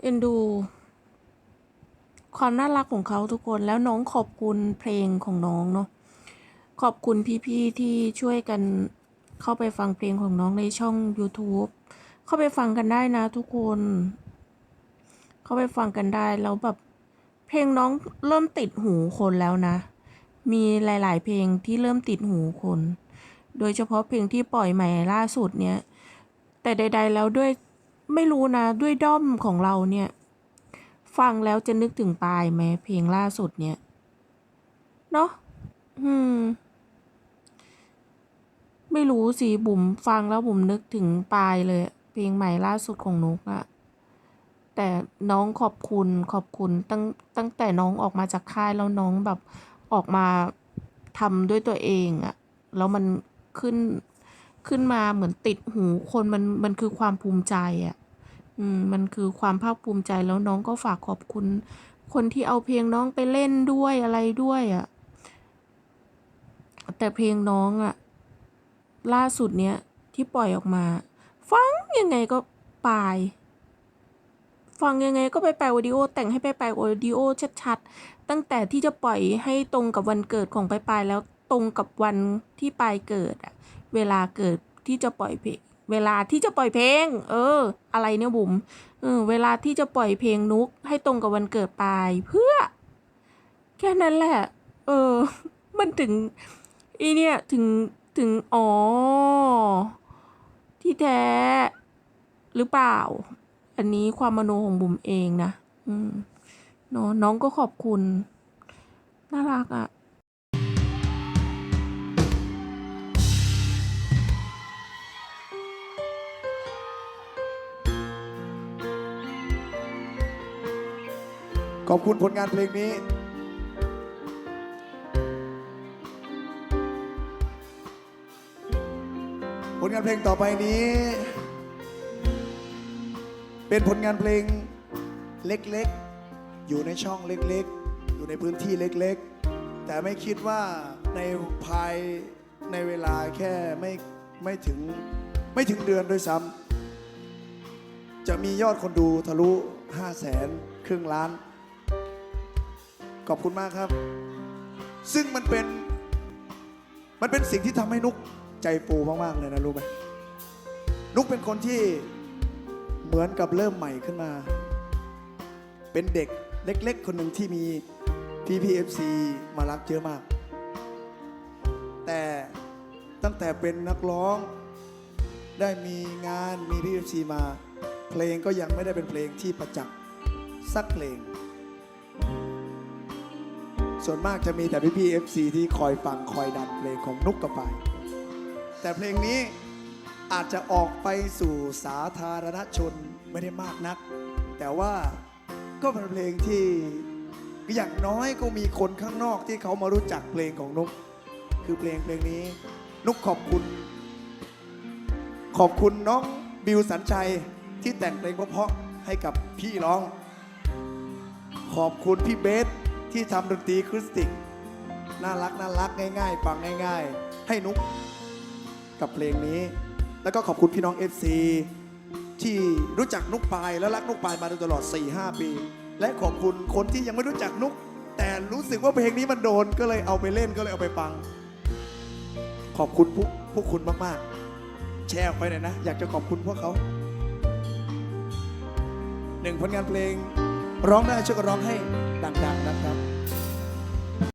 เอ็นดู ความน่ารักของเขาทุกคนแล้วน้องขอบคุณเพลงของน้องเนาะขอบคุณพี่ๆที่ช่วยกันเข้าไปฟังเพลงของน้องในช่อง YouTube เข้าไปฟังกันได้นะทุกคน เข้าไปฟังกันได้แล้วแบบเพลงน้องเริ่มติดหูคนแล้วนะ มีหลาย ๆ เพลงที่เริ่มติดหูคน โดยเฉพาะเพลงที่ปล่อยใหม่ล่าสุดเนี่ยแต่ใด ๆ แล้วด้วย ไม่รู้นะ ด้วยด้อมของเราเนี่ย ฟังแล้วจะนึกถึงปายไหมเพลงล่าสุดเนี่ย เนาะอืม ไม่รู้สิบุ๋มฟังแล้วบุ๋มนึกถึงปายเลย เพลงใหม่ล่าสุดของนุกอะแต่น้องขอบคุณขอบคุณตั้งตั้งแต่น้องออกมาจากค่ายแล้วน้องแบบออกมาทำด้วยตัวเองอะแล้วมันขึ้นขึ้นมาเหมือนติดหูคนมันมันคือความภูมิใจอะ อืมมันคือความภาคภูมิใจแล้วน้องก็ฝากขอบคุณ คนที่เอาเพลงน้องไปเล่นด้วยอะไรด้วยอะ่ะ แต่เพลงน้องอะ่ะ ล่าสุดเนี้ยที่ปล่อยออกมา ฟังยังไงก็ปลาย ฟังยังไงก็ไปแปลวิดีโอ แต่งให้ไปแปลวิดีโอชัดๆ ตั้งแต่ที่จะปล่อยให้ตรงกับวันเกิดของปลายๆแล้วตรงกับวันที่ปลายเกิดอะเวลาเกิดที่จะปล่อยเพลง เวลาที่จะปล่อยเพลง เออ อะไรเนี่ยบุ๋มเออเวลาที่จะปล่อยเพลงนุกให้ตรงกับวันเกิดปายเพื่อ แค่นั้นแหละ เออ มันถึงอีเนี่ยถึงถึงอ๋อที่แท้หรือเปล่า อันนี้ความมโนของบุ๋มเองนะ อืมเนาะน้องก็ขอบคุณ น่ารักอะ่ะ ขอบคุณผลงานเพลงนี้ ผลงานเพลงต่อไปนี้ เป็นผลงานเพลงเล็กๆ อยู่ในช่องเล็กๆ อยู่ในพื้นที่เล็กๆ แต่ไม่คิดว่าในภายในเวลาแค่ไม่ไม่ถึงไม่ถึงเดือนด้วยซ้ำจะมียอดคนดูทะลุ5 0 0แสนครึ่งล้าน ขอบคุณมากครับ ซึ่งมันเป็น มันเป็นสิ่งที่ทำให้นุกใจฟูมากๆเลยนะรู้ไหมนุกเป็นคนที่เหมือนกับเริ่มใหม่ขึ้นมา เป็นเด็กเล็ก ๆ คนหนึ่งที่มีพี่พีเอฟซีมารักเยอะมาก แต่ตั้งแต่เป็นนักร้องได้มีงานมีพี่เอฟซีมา เพลงก็ยังไม่ได้เป็นเพลงที่ประจักษ์สักเพลง ส่วนมากจะมีแต่พี่พี่เอฟซีที่คอยฟังคอยดันเพลงของนุกกระปแต่เพลงนี้อาจจะออกไปสู่สาธารณชนไม่ได้มากนัก แต่ว่าก็เป็นเพลงที่อย่างน้อยก็มีคนข้างนอกที่เขามารู้จักเพลงของนุก คือเพลงเพลงนี้ นุกขอบคุณ ขอบคุณน้องบิวสัญชัยที่แต่งเพลงเพราะๆให้กับพี่ร้อง ขอบคุณพี่เบส ที่ทำดนตรีคริสติก น่ารักน่ารักง่ายๆฟังง่าย ๆ ให้นุกกับเพลงนี้ แล้วก็ขอบคุณพี่น้อง FC ที่รู้จักนุกปายและรักนุกปายมาโดยตลอด 4-5 ปี และขอบคุณคนที่ยังไม่รู้จักนุก แต่รู้สึกว่าเพลงนี้มันโดนก็เลยเอาไปเล่นก็เลยเอาไปฟัง ขอบคุณพวกพวกคุณมากๆ แชร์ออกไปหน่อยนะ อยากจะขอบคุณพวกเขาหนึ่งผลงานเพลง ร้องได้ช่วยกันร้องให้ ดัง ๆ นะครับ